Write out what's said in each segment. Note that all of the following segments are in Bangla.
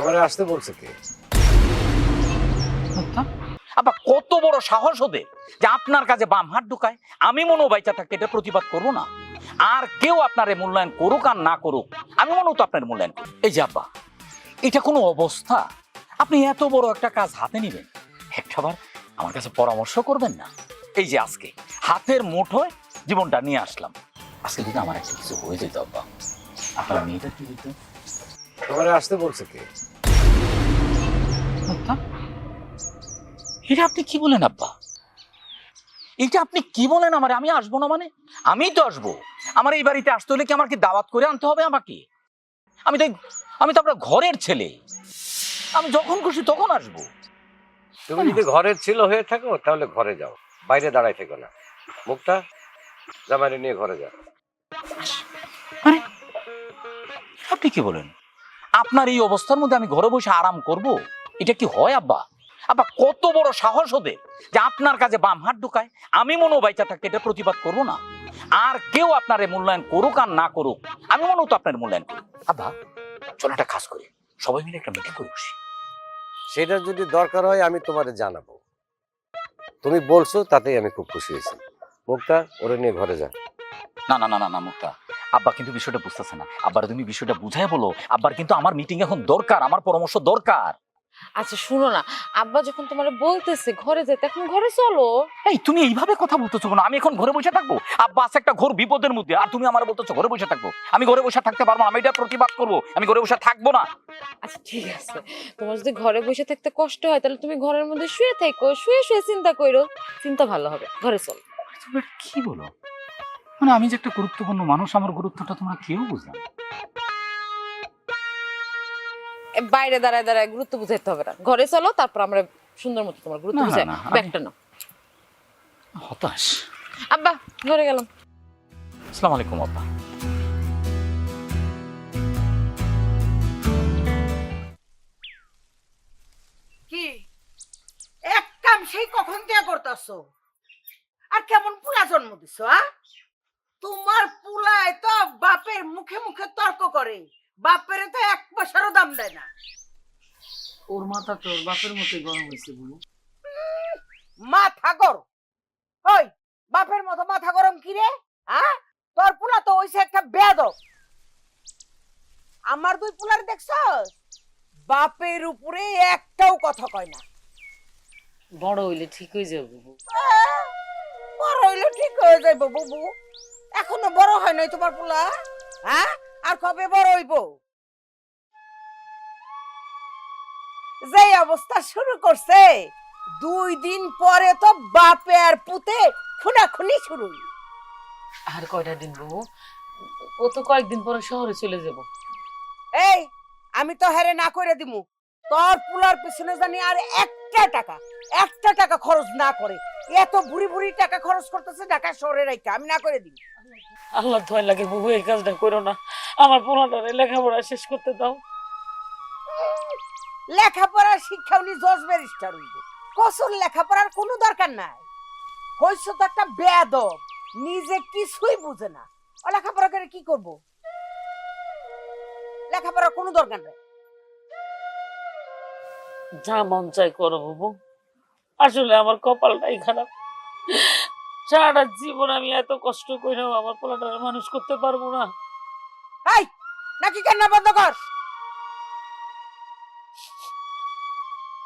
তোমারে আসতে বলছে কে? আবার কত বড় সাহস ওদের যে আপনার কাছে বাম হাত ঢুকায়। আমি মনে বাইচা থাকতে এটা প্রতিবাদ করব না। আর কেউ আপনার এ মূল্যায়ন করুক আর না করুক আমি মনে তো আপনার মূল্যায়ন এই যে আব্বা এটা কোনো অবস্থা? আপনি এত বড় একটা কাজ হাতে নেবেন। একটাবার আমার কাছে পরামর্শ করবেন না? এই যে আজকে হাতের মুঠোয় জীবনটা নিয়ে আসলাম। আজকে যদি আমার একটা কিছু হয়ে যেত আব্বা আপনার মেয়েটা কি হইতো তোমারে আসতে বলছে কে? এটা আপনি কি বলেন আব্বা? এটা আপনি কি বলেন আমার? আমি আসব না মানে? আমি তো আসব। আমার এই বাড়িতে আসতে হলে কি আমার কি দাওয়াত করে আনতে হবে আমাকে? আমি তো আমি তো আপনার ঘরের ছেলে। আমি যখন খুশি তখন আসব। তুমি যদি ঘরের ছিল হয়ে থাকো তাহলে ঘরে যাও। বাইরে দাঁড়াই থেকো না। মুখটা জামাইরে নিয়ে ঘরে যাও। আরে আপনি কি বলেন? আপনার এই অবস্থার মধ্যে আমি ঘরে বসে আরাম করব? এটা কি হয় আব্বা? আব্বা কত বড় সাহস ওদের যে আপনার কাছে বাম হাত ঢুকায় আমি মনে বাইচা থাকতে এটা প্রতিবাদ করব না। আর কেউ আপনার মূল্যায়ন করুক আর না করুক আমি মনে তো আপনার মূল্যায়ন করি। আব্বা চলো একটা কাজ করি। সবাই মিলে একটা মিটিং করে বসি। সেটা যদি দরকার হয় আমি তোমারে জানাব। তুমি বলছো তাতেই আমি খুব খুশি হয়েছি। মুখটা ওরে নিয়ে ঘরে যা। না না না না না মুক্তা। আব্বা কিন্তু বিষয়টা বুঝতেছে না। আব্বার তুমি বিষয়টা বুঝাই বলো। আব্বার কিন্তু আমার মিটিং এখন দরকার আমার পরামর্শ দরকার। আচ্ছা শুনো না। আব্বা যখন তোমার বলতেছে ঘরে যেতে এখন ঘরে চলো। এই তুমি এইভাবে কথা বলতেছো কেন? আমি এখন ঘরে বসে থাকব? আব্বা আছে একটা ঘোর বিপদের মধ্যে আর তুমি আমার বলতেছো ঘরে বসে থাকব। আমি ঘরে বসে থাকতে পারব আমি এটা প্রতিবাদ করব। আমি ঘরে বসে থাকব না। আচ্ছা ঠিক আছে। তোমার যদি ঘরে বসে থাকতে কষ্ট হয় তাহলে তুমি ঘরের মধ্যে শুয়ে থাকো শুয়ে শুয়ে চিন্তা করো চিন্তা ভালো হবে। ঘরে চলো। তুমি কি বলো? মানে আমি যে একটা গুরুত্বপূর্ণ মানুষ আমার গুরুত্বটা তোমরা কেউ বুঝলাম বাইরে দাঁড়ায় দাঁড়ায় গুরুত্ব বুঝাইতে হবে না। ঘরে চলো তারপর আমরা সুন্দর মতো তোমার গুরুত্ব বুঝাই। ব্যাগটা নাও হতাশ। আব্বা ঘরে গেলাম। আসসালামু আলাইকুম আব্বা। কি? এক কাম সেই কখন থেকে করতেছো? আর কেমন পুলা জন্ম দিছো আ? তোমার পুলায় তো বাপের মুখে মুখে তর্ক করে। বাপের তো এক পয়সারও দাম দেয় না। ওর মাথা তোর বাপের মতো গরম হয়েছে বুড়ো মাথা গরম। ওই বাপের মতো মাথা গরম কি রে আ? তোর পুলা তো হইছে একটা বেদ আমার দুই পুলার দেখছস? বাপের উপরে একটাও কথা কয় না। বড় হইলে ঠিক হয়ে যাবে বুবু বড় হইলে ঠিক হয়ে যাইব বুবু এখনও বড় হয় নাই তোমার পোলা হ্যাঁ আর কবে বড় হইব? যে অবস্থা শুরু করছে দুই দিন পরে তো বাপে আর পুতে খুনাখুনি শুরু। আর কয়টা দিন বুবু ও তো কয়েকদিন পরে শহরে চলে যাব। এই আমি তো হেরে না করে দিমু। তোর পুলার পিছনে জানি আর একটা টাকা একটা টাকা খরচ না করে এত বুড়ি বুড়ি টাকা খরচ করতেছে ঢাকা শহরে রাইকা আমি না করে দিই। আল্লাহ ধোয় লাগে বুবু এই কাজটা করো না। আমার পোলাটারে লেখাপড়া শেষ করতে দাও। লেখাপড়ার শিক্ষা উনি জজ ব্যারিস্টার হইব। কসুর লেখাপড়ার কোনো দরকার নাই। হইছ তো একটা বেয়াদব নিজে কিছুই বুঝে না। ও লেখাপড়া করে কি করব? লেখাপড়ার কোনো দরকার নাই। যা মন চাই করো বুবু আসলে আমার কপালটাই খারাপ। সারাটা জীবন আমি এত কষ্ট করেও আমার পোলাটারে মানুষ করতে পারব না। এই নাকি কান্না বন্ধ কর?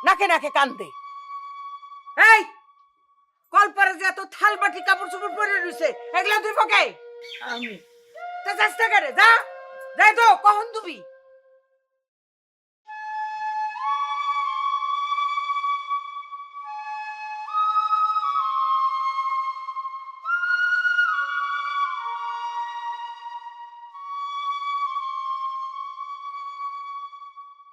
নাকে নাকে কান্দে এই কলপারে যে এত থাল বাটি কাপড় চোপড় পরে রইছে এগুলা তুই পকে আমি। তা চেষ্টা করে যা যাই তো কখন তুমি